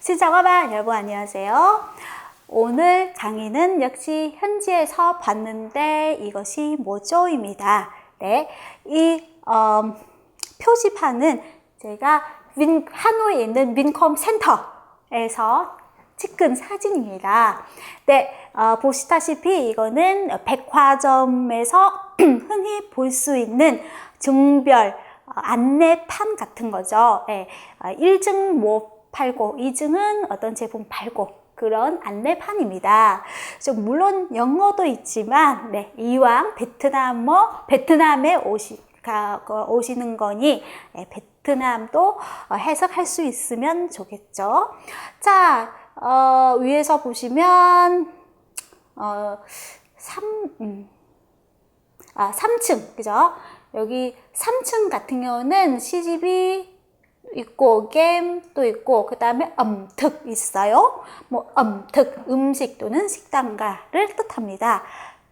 시청자반 여러분 안녕하세요. 오늘 강의는 역시 현지에서 봤는데 이것이 뭐죠입니다. 네, 이 어, 표지판은 제가 윈, 하노이에 있는 윈컴 센터에서 찍은 사진입니다. 네, 어, 보시다시피 이거는 백화점에서 흔히 볼 수 있는 증별 어, 안내판 같은 거죠. 네, 어, 1증 뭐 팔고 2증은 어떤 제품 팔고 그런 안내판입니다. 물론 영어도 있지만 네, 이왕 베트남어 베트남에 오시 가, 거- 오시는 거니 네, 베트남도 어, 해석할 수 있으면 좋겠죠. 자, 어, 위에서 보시면 어, 3, 음, 아, 3층, 그죠? 여기 3층 같은 경우는 CGV 있고 게임도 있고 그 다음에 음특 있어요. 뭐 음특 음식 또는 식당가를 뜻합니다.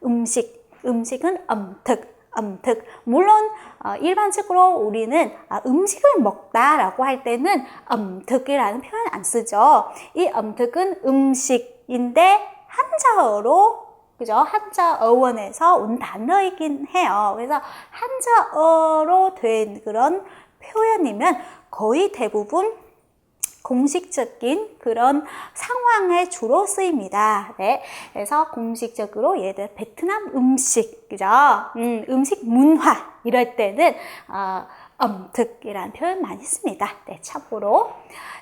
음식 음식은 음특 음특 물론 어, 일반적으로 우리는 아, 음식을 먹다라고 할 때는 음특이라는 표현 안 쓰죠. 이 음특은 음식인데 한자어로 그죠? 한자 어원에서 온 단어이긴 해요. 그래서 한자어로 된 그런 표현이면 거의 대부분 공식적인 그런 상황에 주로 쓰입니다. 네. 그래서 공식적으로 예를 베트남 음식, 그죠? 음, 음식 문화 이럴 때는 어, 엄특이라는 표현 많이 씁니다. 네, 참고로.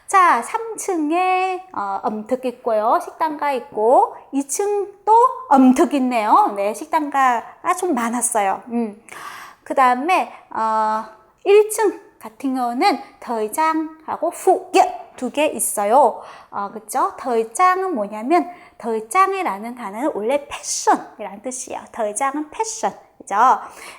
자, 3층에 어, 엄특 있고요. 식당가 있고 2층 또 엄특 있네요. 네, 식당가가 좀 많았어요. 음. 그 다음에 어, 1층 같은 경우는 더이장하고 후격 두개 있어요. 어, 그죠? 더이장은 뭐냐면 더이장이라는 단어는 원래 패션이라는 뜻이에요. 더이장은 패션, 그죠?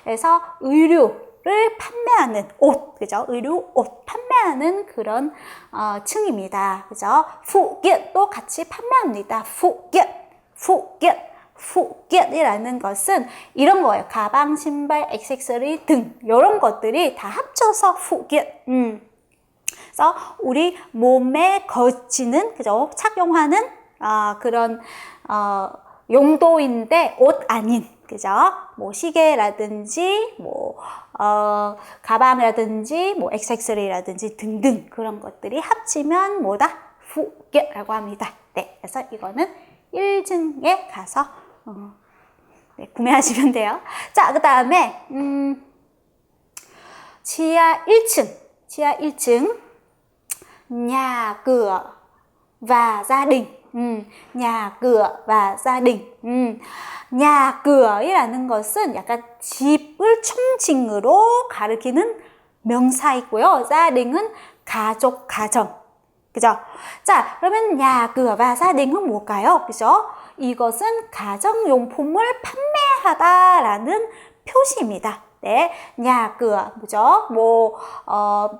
그래서 의류를 판매하는 옷, 그죠? 의류 옷 판매하는 그런 어, 층입니다. 그죠? 후격도 같이 판매합니다. 후격, 후격. 후겟이라는 것은 이런 거예요. 가방, 신발, 액세서리 등 이런 것들이 다 합쳐서 후겟. 음. 그래서 우리 몸에 거치는 그죠? 착용하는 아, 그런 어, 용도인데 옷 아닌 그죠? 뭐 시계라든지 뭐 어, 가방이라든지 뭐 액세서리라든지 등등 그런 것들이 합치면 뭐다? 후겟라고 합니다. 네, 그래서 이거는 1층에 가서 어, 네, 구매하시면 돼요. 자, 그 다음에 음, 지하 1층, 지하 1층 nhà cửa. 음, nhà cửa. 음, nhà cửa 이라는 것은 약간 집을 총칭으로 가리키는 명사이고요. gia đình 은 가족, 가정. 그죠? 자, 그러면 nhà cửa và gia đình 은 뭘까요? 그죠? 이것은 가정용품을 판매하다라는 표시입니다. 네, cửa 뭐죠? 뭐 어,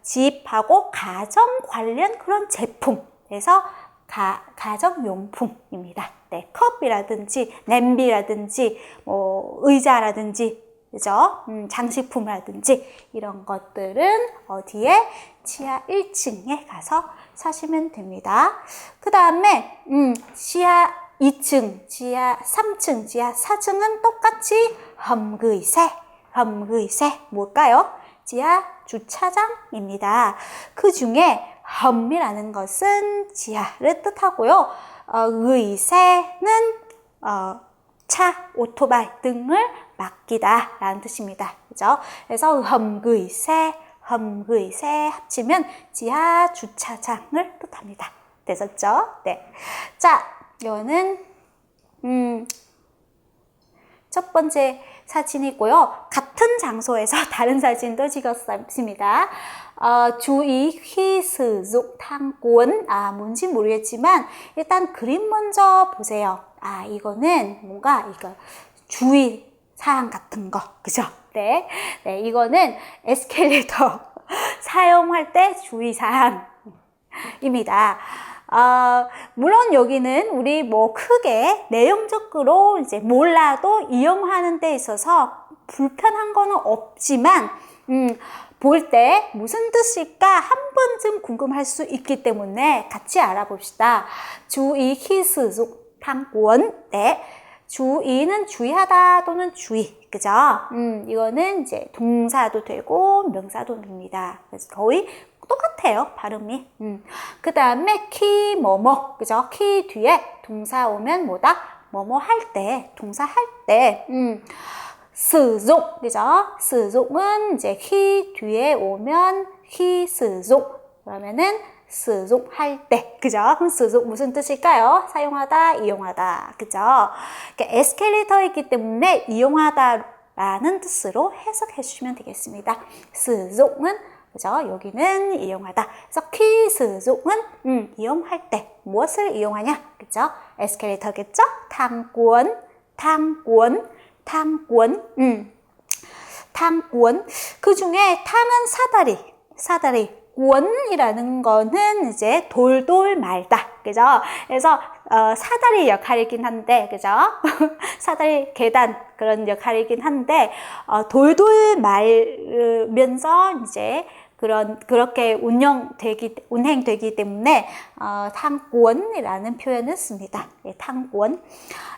집하고 가정 관련 그런 제품. 그래서 가, 가정용품입니다. 네, 컵이라든지 냄비라든지 뭐 의자라든지 그죠? 음, 장식품이라든지 이런 것들은 어디에 지하 1층에 가서 사시면 됩니다. 그 다음에 음, 지하 2층, 지하 3층, 지하 4층은 똑같이 험그이세, 험그이세 뭘까요? 지하 주차장입니다. 그 중에 험이라는 것은 지하를 뜻하고요. 어, 의세는 어, 차, 오토바이 등을 맡기다 라는 뜻입니다. 그죠? 그래서 험그이세, 험그이세 합치면 지하 주차장을 뜻합니다. 되셨죠? 네. 자, 이거는 음, 첫 번째 사진이고요. 같은 장소에서 다른 사진도 찍었습니다. 어, 주의 khi sử 아, 뭔지 모르겠지만 일단 그림 먼저 보세요. 아, 이거는 뭔가 이거 주의 사항 같은 거. 그죠? 네. 네, 이거는 에스컬레이터 사용할 때 주의 사항입니다. 어, 물론 여기는 우리 뭐 크게 내용적으로 이제 몰라도 이용하는 데 있어서 불편한 거는 없지만, 음, 볼 때 무슨 뜻일까 한 번쯤 궁금할 수 있기 때문에 같이 알아봅시다. 주의 희스dụng 탕권 네. 주의는 주의하다 또는 주의 그죠? 음, 이거는 이제 동사도 되고 명사도 됩니다. 그래서 거의 똑같아요 발음이. 음. 그 다음에 키 뭐뭐 그죠? 키 뒤에 동사 오면 뭐다? 뭐뭐 할 때, 동사 할 때. 음. Sử 그죠? sử dụng 은 이제 khi 뒤에 오면 khi sử dụng 그러면은 sử dụng 할 때, 그죠? 그럼 dụng 무슨 뜻일까요? 사용하다, 이용하다, 그죠? 그러니까 에스컬레이터이기 때문에 이용하다라는 뜻으로 해석해 주시면 되겠습니다. sử dụng 은 그죠? 여기는 이용하다. 그래서 키 sử dụng 은 음, 이용할 때 무엇을 이용하냐? 그죠? 에스컬레이터겠죠? 탕권, 탕권, 탕권. 음. 탕권. 그 중에 탕은 사다리, 사다리. 원이라는 거는 이제 돌돌 말다. 그죠? 그래서 어, 사다리 역할이긴 한데, 그죠? 사다리 계단 그런 역할이긴 한데, 어, 돌돌 말면서 이제 그런 그렇게 운영되기 운행되기 때문에 어, 탕권이라는 표현을 씁니다. 네, 탕권,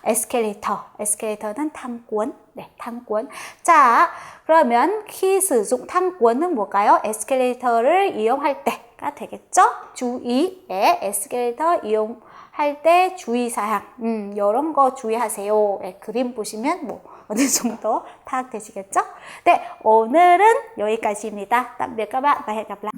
에스컬레이터, 에스컬레이터는 탕권, 네, 탕권. 자, 그러면 키 sử dụng 탕권은 뭘까요? 에스컬레이터를 이용할 때가 되겠죠? 주의에 에스컬레이터 이용 할때 주의사항, 음, 이런 거 주의하세요. 네, 그림 보시면 뭐 어느 정도 파악되시겠죠? 네, 오늘은 여기까지입니다. 땀 밀까봐 마해가블라.